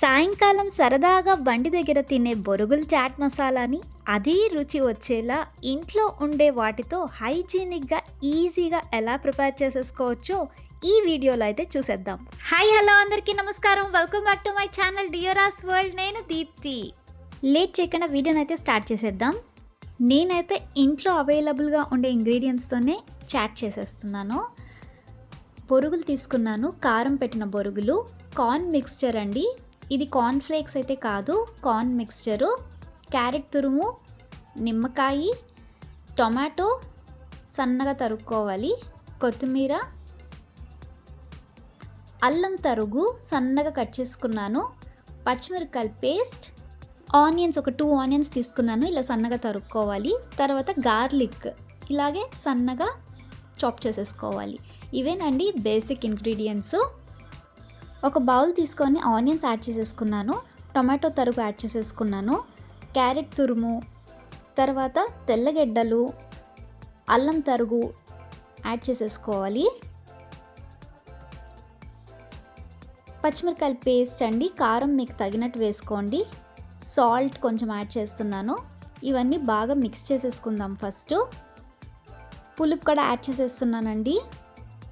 సాయంకాలం సరదాగా బండి దగ్గర తినే బొరుగులు చాట్ మసాలాని అదే రుచి వచ్చేలా ఇంట్లో ఉండే వాటితో హైజీనిక్గా ఈజీగా ఎలా ప్రిపేర్ చేసేసుకోవచ్చో ఈ వీడియోలో అయితే చూసేద్దాం. హాయ్ హలో అందరికీ నమస్కారం. Welcome back to my channel డియోరాస్ world. నేను దీప్తి. లేట్ చేయకుండా వీడియోని అయితే స్టార్ట్ చేసేద్దాం. నేనైతే ఇంట్లో అవైలబుల్గా ఉండే ఇంగ్రీడియంట్స్తోనే చాట్ చేసేస్తున్నాను. బొరుగులు తీసుకున్నాను. కారం పెట్టిన బొరుగులు కార్న్ మిక్స్చర్ అండి. ఇది కార్న్ ఫ్లేక్స్ అయితే కాదు కార్న్ మిక్స్చరు క్యారెట్ తురుము నిమ్మకాయ టొమాటో సన్నగా తరుక్కోవాలి కొత్తిమీర అల్లం తరుగు సన్నగా కట్ చేసుకున్నాను పచ్చిమిరపకాయల పేస్ట్ ఆనియన్స్ ఒక టూ ఆనియన్స్ తీసుకున్నాను ఇలా సన్నగా తరుక్కోవాలి తర్వాత గార్లిక్ ఇలాగే సన్నగా చాప్ చేసేసుకోవాలి. ఇవేనండి బేసిక్ ఇంగ్రీడియంట్స్ ఒక బౌల్ తీసుకొని ఆనియన్స్ యాడ్ చేసేసుకున్నాను టొమాటో తరుగు యాడ్ చేసేసుకున్నాను క్యారెట్ తురుము తర్వాత తెల్లగడ్డలు అల్లం తరుగు యాడ్ చేసేసుకోవాలి. పచ్చిమిరకాయల పేస్ట్ అండి కారం మీకు తగినట్టు వేసుకోండి సాల్ట్ కొంచెం యాడ్ చేస్తున్నాను ఇవన్నీ బాగా మిక్స్ చేసేసుకుందాం ఫస్ట్. పులుపు కూడా యాడ్ చేసేస్తున్నానండి.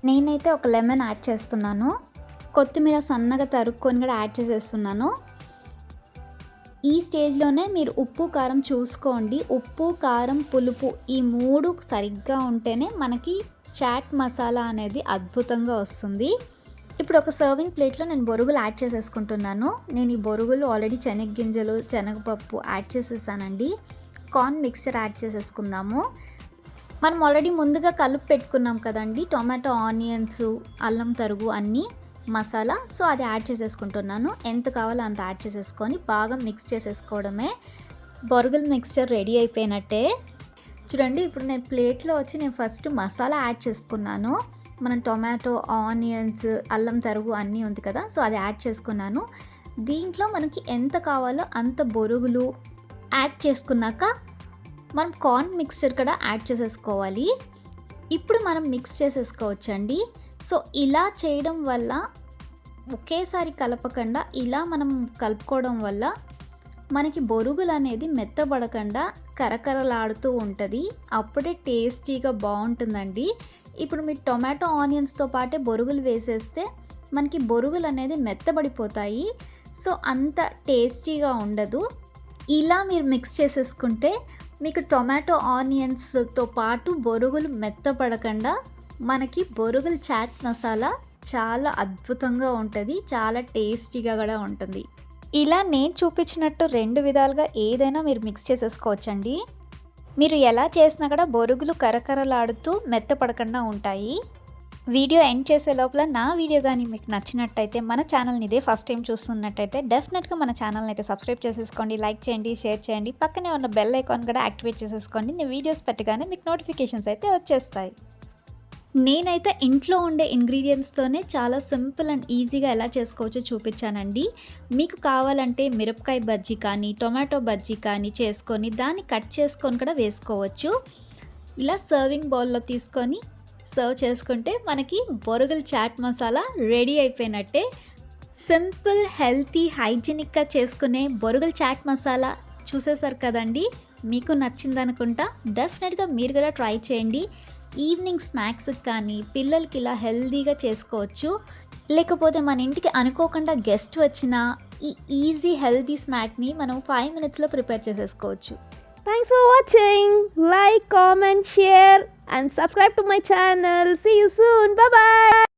నేనైతే ఒక లెమన్ యాడ్ చేస్తున్నాను. కొత్తిమీర సన్నగా తరుక్కొని కూడా యాడ్ చేసేస్తున్నాను. ఈ స్టేజ్లోనే మీరు ఉప్పు కారం చూసుకోండి. ఉప్పు కారం పులుపు ఈ మూడు సరిగ్గా ఉంటేనే మనకి చాట్ మసాలా అనేది అద్భుతంగా వస్తుంది. ఇప్పుడు ఒక సర్వింగ్ ప్లేట్లో నేను బొరుగులు యాడ్ చేసేసుకుంటున్నాను. నేను ఈ బొరుగులు ఆల్రెడీ శనగగింజలు శనగపప్పు యాడ్ చేసేసానండి. కార్న్ మిక్స్చర్ యాడ్ చేసేసుకుందాము. మనం ఆల్రెడీ ముందుగా కలుపు పెట్టుకున్నాం కదండి. టొమాటో ఆనియన్స్ అల్లం తరుగు అన్నీ మసాలా. సో అది యాడ్ చేసేసుకుంటున్నాను. ఎంత కావాలో అంత యాడ్ చేసేసుకొని బాగా మిక్స్ చేసేసుకోవడమే. బొరుగుల మిక్స్చర్ రెడీ అయిపోయినట్టే. చూడండి ఇప్పుడు నేను ప్లేట్లో వచ్చి నేను ఫస్ట్ మసాలా యాడ్ చేసుకున్నాను. మనం టొమాటో ఆనియన్స్ అల్లం తరుగు అన్నీ ఉంది కదా సో అది యాడ్ చేసుకున్నాను. దీంట్లో మనకి ఎంత కావాలో అంత బొరుగులు యాడ్ చేసుకున్నాక మనం కార్న్ మిక్స్చర్ కూడా యాడ్ చేసేసుకోవాలి. ఇప్పుడు మనం మిక్స్ చేసేసుకోవచ్చండి. సో ఇలా చేయడం వల్ల ఒకేసారి కలపకుండా ఇలా మనం కలుపుకోవడం వల్ల మనకి బొరుగులు అనేది మెత్తబడకుండా కరకరలాడుతూ ఉంటుంది. అప్పుడే టేస్టీగా బాగుంటుందండి. ఇప్పుడు మీరు టొమాటో ఆనియన్స్తో పాటే బొరుగులు వేసేస్తే మనకి బొరుగులు అనేది మెత్తబడిపోతాయి. సో అంత టేస్టీగా ఉండదు. ఇలా మీరు మిక్స్ చేసేసుకుంటే మీకు టొమాటో ఆనియన్స్తో పాటు బొరుగులు మెత్తపడకుండా మనకి బొరుగులు చాట్ మసాలా చాలా అద్భుతంగా ఉంటుంది చాలా టేస్టీగా కూడా ఉంటుంది. ఇలా నేను చూపించినట్టు రెండు విధాలుగా ఏదైనా మీరు మిక్స్ చేసేసుకోవచ్చండి. మీరు ఎలా చేసినా కూడా బొరుగులు కరకరలాడుతూ మెత్తపడకుండా ఉంటాయి. వీడియో ఎండ్ చేసే లోపల నా వీడియో కానీ మీకు నచ్చినట్టయితే మన ఛానల్ని ఇదే ఫస్ట్ టైం చూస్తున్నట్టయితే డెఫినెట్గా మన ఛానల్ని అయితే సబ్స్క్రైబ్ చేసేసుకోండి లైక్ చేయండి షేర్ చేయండి. పక్కనే ఉన్న బెల్ ఐకాన్ కూడా యాక్టివేట్ చేసేసుకోండి. నేను వీడియోస్ పెట్టగానే మీకు నోటిఫికేషన్స్ అయితే వచ్చేస్తాయి. నేనైతే ఇంట్లో ఉండే ఇంగ్రీడియంట్స్తోనే చాలా సింపుల్ అండ్ ఈజీగా ఎలా చేసుకోవచ్చో చూపించానండి. మీకు కావాలంటే మిరపకాయ బజ్జీ కానీ టొమాటో బజ్జీ కానీ చేసుకొని దాన్ని కట్ చేసుకొని కూడా వేసుకోవచ్చు. ఇలా సర్వింగ్ బౌల్లో తీసుకొని సర్వ్ చేసుకుంటే మనకి బొరుగుల చాట్ మసాలా రెడీ అయిపోయినట్టే. సింపుల్ హెల్తీ హైజీనిక్గా చేసుకునే బొరుగుల చాట్ మసాలా చూసేసారు కదండి. మీకు నచ్చిందనుకుంటా డెఫినెట్గా మీరు కూడా ట్రై చేయండి. ఈవినింగ్ స్నాక్స్కి కానీ పిల్లలకి ఇలా హెల్దీగా చేసుకోవచ్చు. లేకపోతే మన ఇంటికి అనుకోకుండా గెస్ట్ వచ్చిన ఈ ఈజీ హెల్దీ స్నాక్ని మనం ఫైవ్ మినిట్స్లో ప్రిపేర్ చేసేసుకోవచ్చు. Thanks for watching like comment share and subscribe to my channel see you soon bye.